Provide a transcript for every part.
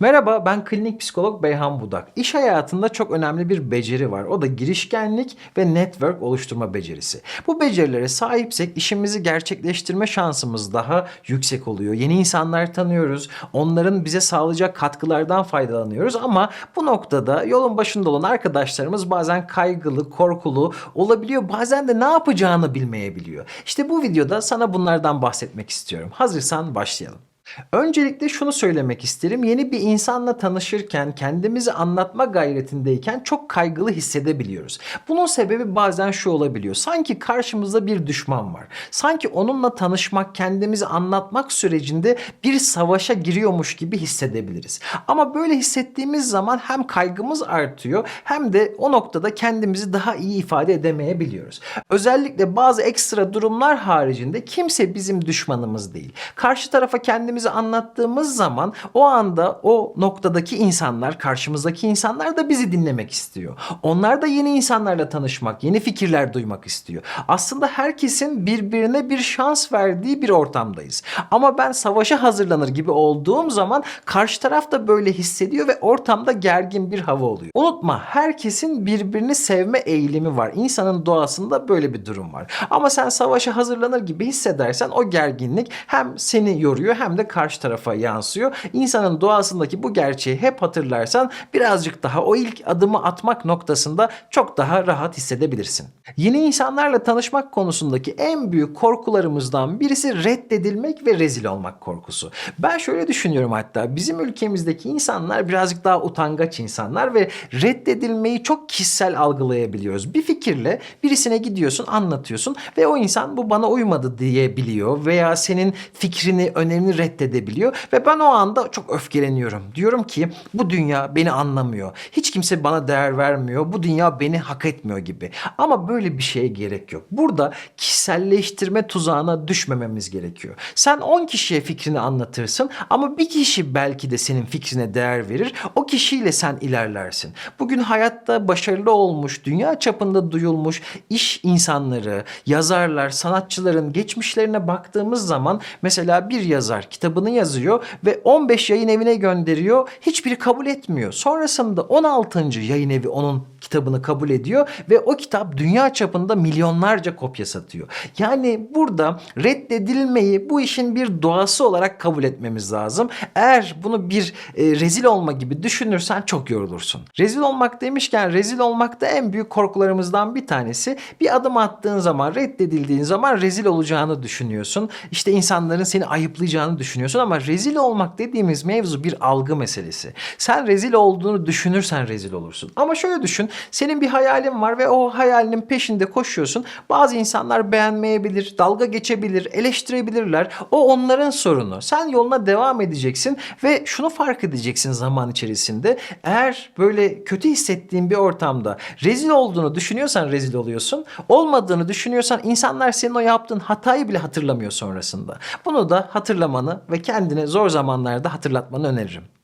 Merhaba ben klinik psikolog Beyhan Budak. İş hayatında çok önemli bir beceri var. O da girişkenlik ve network oluşturma becerisi. Bu becerilere sahipsek işimizi gerçekleştirme şansımız daha yüksek oluyor. Yeni insanlar tanıyoruz. Onların bize sağlayacak katkılardan faydalanıyoruz ama bu noktada yolun başında olan arkadaşlarımız bazen kaygılı, korkulu olabiliyor. Bazen de ne yapacağını bilmeyebiliyor. İşte bu videoda sana bunlardan bahsetmek istiyorum. Hazırsan başlayalım. Öncelikle şunu söylemek isterim. Yeni bir insanla tanışırken kendimizi anlatma gayretindeyken çok kaygılı hissedebiliyoruz. Bunun sebebi bazen şu olabiliyor. Sanki karşımızda bir düşman var. Sanki onunla tanışmak, kendimizi anlatmak sürecinde bir savaşa giriyormuş gibi hissedebiliriz. Ama böyle hissettiğimiz zaman hem kaygımız artıyor hem de o noktada kendimizi daha iyi ifade edemeyebiliyoruz. Özellikle bazı ekstra durumlar haricinde kimse bizim düşmanımız değil. Karşı tarafa kendimizi anlattığımız zaman o anda o noktadaki insanlar, karşımızdaki insanlar da bizi dinlemek istiyor. Onlar da yeni insanlarla tanışmak, yeni fikirler duymak istiyor. Aslında herkesin birbirine bir şans verdiği bir ortamdayız. Ama ben savaşa hazırlanır gibi olduğum zaman karşı taraf da böyle hissediyor ve ortamda gergin bir hava oluyor. Unutma herkesin birbirini sevme eğilimi var. İnsanın doğasında böyle bir durum var. Ama sen savaşa hazırlanır gibi hissedersen o gerginlik hem seni yoruyor hem de karşı tarafa yansıyor. İnsanın doğasındaki bu gerçeği hep hatırlarsan birazcık daha o ilk adımı atmak noktasında çok daha rahat hissedebilirsin. Yeni insanlarla tanışmak konusundaki en büyük korkularımızdan birisi reddedilmek ve rezil olmak korkusu. Ben şöyle düşünüyorum hatta bizim ülkemizdeki insanlar birazcık daha utangaç insanlar ve reddedilmeyi çok kişisel algılayabiliyoruz. Bir fikirle birisine gidiyorsun anlatıyorsun ve o insan bu bana uymadı diyebiliyor veya senin fikrini önerini reddedebiliyor ve ben o anda çok öfkeleniyorum. Diyorum ki bu dünya beni anlamıyor. Hiç kimse bana değer vermiyor. Bu dünya beni hak etmiyor gibi. Ama böyle bir şeye gerek yok. Burada kişiselleştirme tuzağına düşmememiz gerekiyor. Sen 10 kişiye fikrini anlatırsın ama bir kişi belki de senin fikrine değer verir. O kişiyle sen ilerlersin. Bugün hayatta başarılı olmuş, dünya çapında duyulmuş iş insanları, yazarlar, sanatçıların geçmişlerine baktığımız zaman mesela bir yazar kitabını yazıyor ve 15 yayın evine gönderiyor. Hiçbiri kabul etmiyor. Sonrasında 16. yayın evi onun kitabını kabul ediyor ve o kitap dünya çapında milyonlarca kopya satıyor. Yani burada reddedilmeyi bu işin bir doğası olarak kabul etmemiz lazım. Eğer bunu bir e, rezil olma gibi düşünürsen çok yorulursun. Rezil olmak demişken rezil olmak da en büyük korkularımızdan bir tanesi. Bir adım attığın zaman reddedildiğin zaman rezil olacağını düşünüyorsun. İşte insanların seni ayıplayacağını düşünüyorsun ama rezil olmak dediğimiz mevzu bir algı meselesi. Sen rezil olduğunu düşünürsen rezil olursun. Ama şöyle düşün. Senin bir hayalin var ve o hayalinin peşinde koşuyorsun. Bazı insanlar beğenmeyebilir, dalga geçebilir, eleştirebilirler. O onların sorunu. Sen yoluna devam edeceksin ve şunu fark edeceksin zaman içerisinde. Eğer böyle kötü hissettiğin bir ortamda rezil olduğunu düşünüyorsan rezil oluyorsun. Olmadığını düşünüyorsan insanlar senin o yaptığın hatayı bile hatırlamıyor sonrasında. Bunu da hatırlamanı ve kendine zor zamanlarda hatırlatmanı öneririm.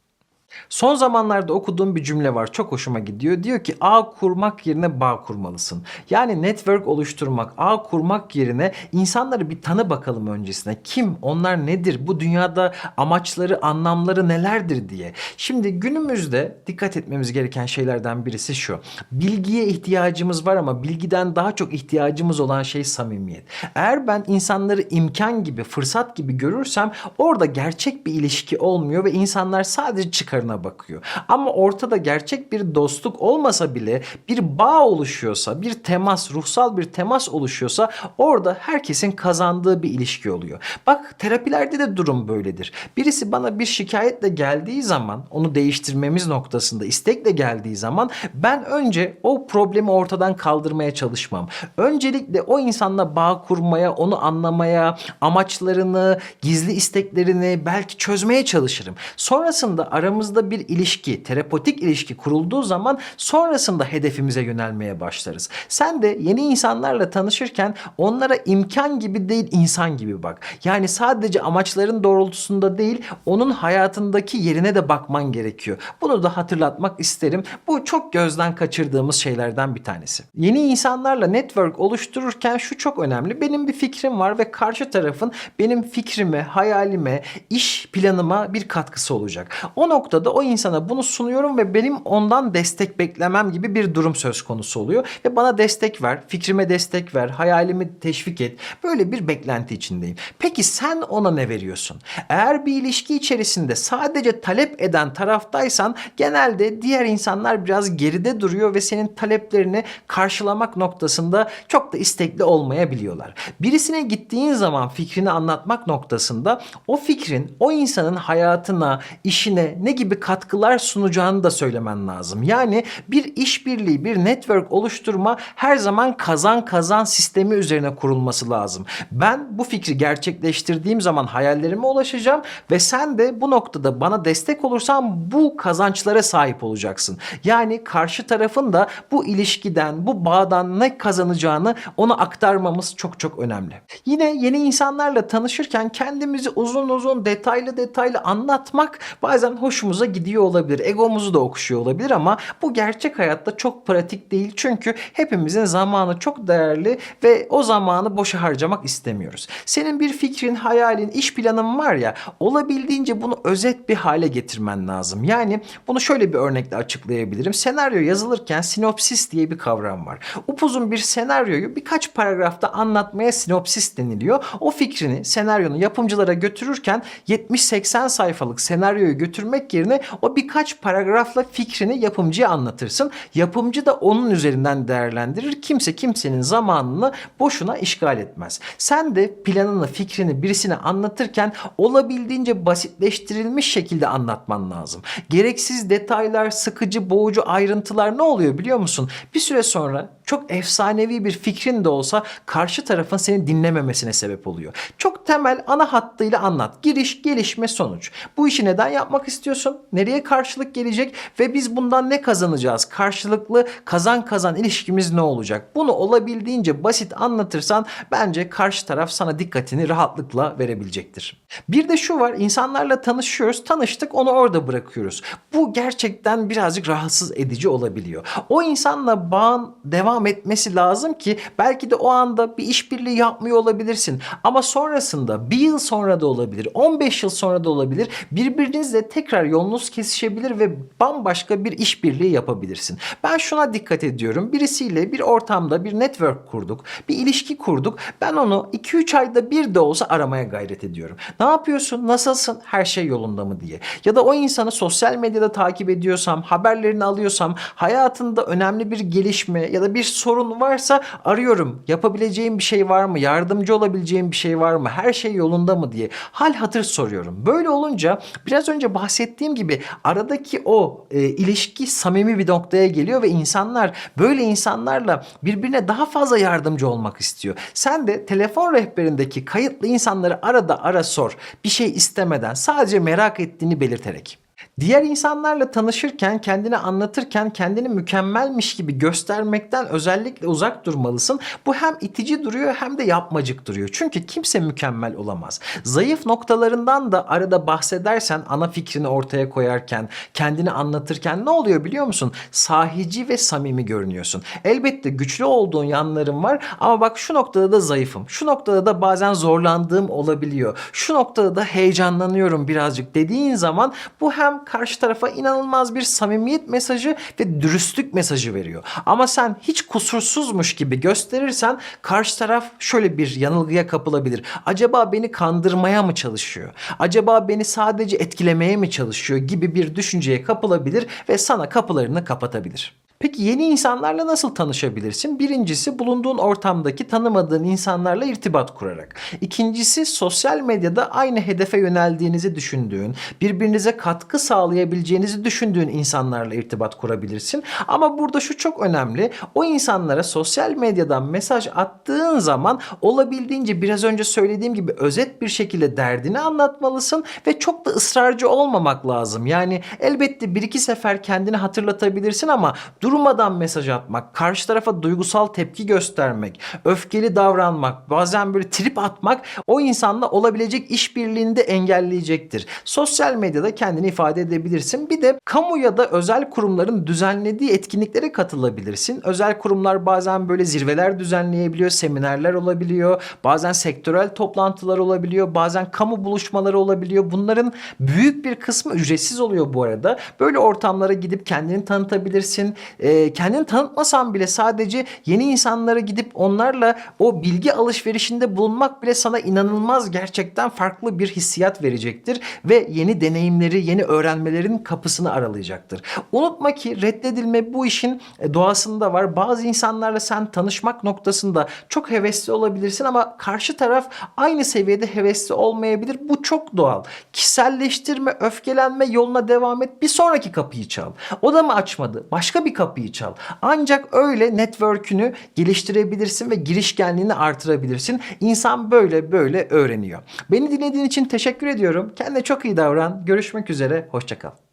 Son zamanlarda okuduğum bir cümle var. Çok hoşuma gidiyor. Diyor ki ağ kurmak yerine bağ kurmalısın. Yani network oluşturmak, ağ kurmak yerine insanları bir tanı bakalım öncesine. Kim, onlar nedir, bu dünyada amaçları, anlamları nelerdir diye. Şimdi günümüzde dikkat etmemiz gereken şeylerden birisi şu. Bilgiye ihtiyacımız var ama bilgiden daha çok ihtiyacımız olan şey samimiyet. Eğer ben insanları imkan gibi, fırsat gibi görürsem orada gerçek bir ilişki olmuyor ve insanlar sadece çıkarına bakıyor. Ama ortada gerçek bir dostluk olmasa bile bir bağ oluşuyorsa, bir temas, ruhsal bir temas oluşuyorsa orada herkesin kazandığı bir ilişki oluyor. Bak terapilerde de durum böyledir. Birisi bana bir şikayetle geldiği zaman, onu değiştirmemiz noktasında istekle geldiği zaman ben önce o problemi ortadan kaldırmaya çalışmam. Öncelikle o insanla bağ kurmaya, onu anlamaya, amaçlarını, gizli isteklerini belki çözmeye çalışırım. Sonrasında aramızda bir ilişki, terapotik ilişki kurulduğu zaman sonrasında hedefimize yönelmeye başlarız. Sen de yeni insanlarla tanışırken onlara imkan gibi değil insan gibi bak. Yani sadece amaçların doğrultusunda değil onun hayatındaki yerine de bakman gerekiyor. Bunu da hatırlatmak isterim. Bu çok gözden kaçırdığımız şeylerden bir tanesi. Yeni insanlarla network oluştururken şu çok önemli. Benim bir fikrim var ve karşı tarafın benim fikrime, hayalime, iş planıma bir katkısı olacak. O noktada noktada o insana bunu sunuyorum ve benim ondan destek beklemem gibi bir durum söz konusu oluyor. Ve bana destek ver, fikrime destek ver, hayalimi teşvik et. Böyle bir beklenti içindeyim. Peki sen ona ne veriyorsun? Eğer bir ilişki içerisinde sadece talep eden taraftaysan genelde diğer insanlar biraz geride duruyor ve senin taleplerini karşılamak noktasında çok da istekli olmayabiliyorlar. Birisine gittiğin zaman fikrini anlatmak noktasında o fikrin o insanın hayatına, işine ne gibi katkılar sunacağını da söylemen lazım. Yani bir işbirliği, bir network oluşturma her zaman kazan kazan sistemi üzerine kurulması lazım. Ben bu fikri gerçekleştirdiğim zaman hayallerime ulaşacağım ve sen de bu noktada bana destek olursan bu kazançlara sahip olacaksın. Yani karşı tarafın da bu ilişkiden, bu bağdan ne kazanacağını ona aktarmamız çok çok önemli. Yine yeni insanlarla tanışırken kendimizi uzun uzun detaylı detaylı anlatmak bazen hoşumuza gidiyor olabilir. Egomuzu da okşuyor olabilir ama bu gerçek hayatta çok pratik değil. Çünkü hepimizin zamanı çok değerli ve o zamanı boşa harcamak istemiyoruz. Senin bir fikrin, hayalin, iş planın var ya olabildiğince bunu özet bir hale getirmen lazım. Yani bunu şöyle bir örnekle açıklayabilirim. Senaryo yazılırken sinopsis diye bir kavram var. Upuzun bir senaryoyu birkaç paragrafta anlatmaya sinopsis deniliyor. O fikrini, senaryonu yapımcılara götürürken 70-80 sayfalık senaryoyu götürmek yerine o birkaç paragrafla fikrini yapımcıya anlatırsın. Yapımcı da onun üzerinden değerlendirir. Kimse kimsenin zamanını boşuna işgal etmez. Sen de planını, fikrini birisine anlatırken olabildiğince basitleştirilmiş şekilde anlatman lazım. Gereksiz detaylar, sıkıcı, boğucu ayrıntılar ne oluyor biliyor musun? Bir süre sonra çok efsanevi bir fikrin de olsa karşı tarafın seni dinlememesine sebep oluyor. Çok temel ana hattıyla anlat. Giriş, gelişme, sonuç. Bu işi neden yapmak istiyorsun? Nereye karşılık gelecek? Ve biz bundan ne kazanacağız? Karşılıklı kazan kazan ilişkimiz ne olacak? Bunu olabildiğince basit anlatırsan bence karşı taraf sana dikkatini rahatlıkla verebilecektir. Bir de şu var insanlarla tanışıyoruz tanıştık onu orada bırakıyoruz. Bu gerçekten birazcık rahatsız edici olabiliyor. O insanla bağın devam etmesi lazım ki belki de o anda bir işbirliği yapmıyor olabilirsin. Ama sonrasında bir yıl sonra da olabilir 15 yıl sonra da olabilir birbirinizle tekrar yolunuz kesişebilir ve bambaşka bir işbirliği yapabilirsin. Ben şuna dikkat ediyorum birisiyle bir ortamda bir network kurduk bir ilişki kurduk ben onu 2-3 ayda bir de olsa aramaya gayret ediyorum. Ne yapıyorsun? Nasılsın? Her şey yolunda mı diye. Ya da o insanı sosyal medyada takip ediyorsam, haberlerini alıyorsam, hayatında önemli bir gelişme ya da bir sorun varsa arıyorum. Yapabileceğim bir şey var mı? Yardımcı olabileceğim bir şey var mı? Her şey yolunda mı diye hal hatır soruyorum. Böyle olunca biraz önce bahsettiğim gibi aradaki o e, ilişki samimi bir noktaya geliyor ve insanlar böyle insanlarla birbirine daha fazla yardımcı olmak istiyor. Sen de telefon rehberindeki kayıtlı insanları arada ara sor. Bir şey istemeden sadece merak ettiğini belirterek. Diğer insanlarla tanışırken, kendini anlatırken kendini mükemmelmiş gibi göstermekten özellikle uzak durmalısın. Bu hem itici duruyor hem de yapmacık duruyor. Çünkü kimse mükemmel olamaz. Zayıf noktalarından da arada bahsedersen ana fikrini ortaya koyarken, kendini anlatırken ne oluyor biliyor musun? Sahici ve samimi görünüyorsun. Elbette güçlü olduğun yanların var ama bak şu noktada da zayıfım. Şu noktada da bazen zorlandığım olabiliyor. Şu noktada da heyecanlanıyorum birazcık dediğin zaman bu hem karşı tarafa inanılmaz bir samimiyet mesajı ve dürüstlük mesajı veriyor. Ama sen hiç kusursuzmuş gibi gösterirsen karşı taraf şöyle bir yanılgıya kapılabilir. Acaba beni kandırmaya mı çalışıyor? Acaba beni sadece etkilemeye mi çalışıyor gibi bir düşünceye kapılabilir ve sana kapılarını kapatabilir. Peki yeni insanlarla nasıl tanışabilirsin? Birincisi bulunduğun ortamdaki tanımadığın insanlarla irtibat kurarak. İkincisi sosyal medyada aynı hedefe yöneldiğinizi düşündüğün, birbirinize katkı sağlayabileceğinizi düşündüğün insanlarla irtibat kurabilirsin. Ama burada şu çok önemli. O insanlara sosyal medyadan mesaj attığın zaman olabildiğince biraz önce söylediğim gibi özet bir şekilde derdini anlatmalısın ve çok da ısrarcı olmamak lazım. Yani elbette bir iki sefer kendini hatırlatabilirsin ama durmadan mesaj atmak, karşı tarafa duygusal tepki göstermek, öfkeli davranmak, bazen böyle trip atmak o insanla olabilecek işbirliğini de engelleyecektir. Sosyal medyada kendini ifade edebilirsin. Bir de kamu ya da özel kurumların düzenlediği etkinliklere katılabilirsin. Özel kurumlar bazen böyle zirveler düzenleyebiliyor, seminerler olabiliyor, bazen sektörel toplantılar olabiliyor, bazen kamu buluşmaları olabiliyor. Bunların büyük bir kısmı ücretsiz oluyor bu arada. Böyle ortamlara gidip kendini tanıtabilirsin. Ee, kendini tanıtmasan bile sadece yeni insanlara gidip onlarla o bilgi alışverişinde bulunmak bile sana inanılmaz gerçekten farklı bir hissiyat verecektir ve yeni deneyimleri, yeni öğrenmelerin kapısını aralayacaktır. Unutma ki reddedilme bu işin e, doğasında var. Bazı insanlarla sen tanışmak noktasında çok hevesli olabilirsin ama karşı taraf aynı seviyede hevesli olmayabilir. Bu çok doğal. Kişiselleştirme, öfkelenme yoluna devam et. Bir sonraki kapıyı çal. O da mı açmadı? Başka bir kapıyı çal. Ancak öyle network'ünü geliştirebilirsin ve girişkenliğini artırabilirsin. İnsan böyle böyle öğreniyor. Beni dinlediğin için teşekkür ediyorum. Kendine çok iyi davran. Görüşmek üzere. Hoşçakal.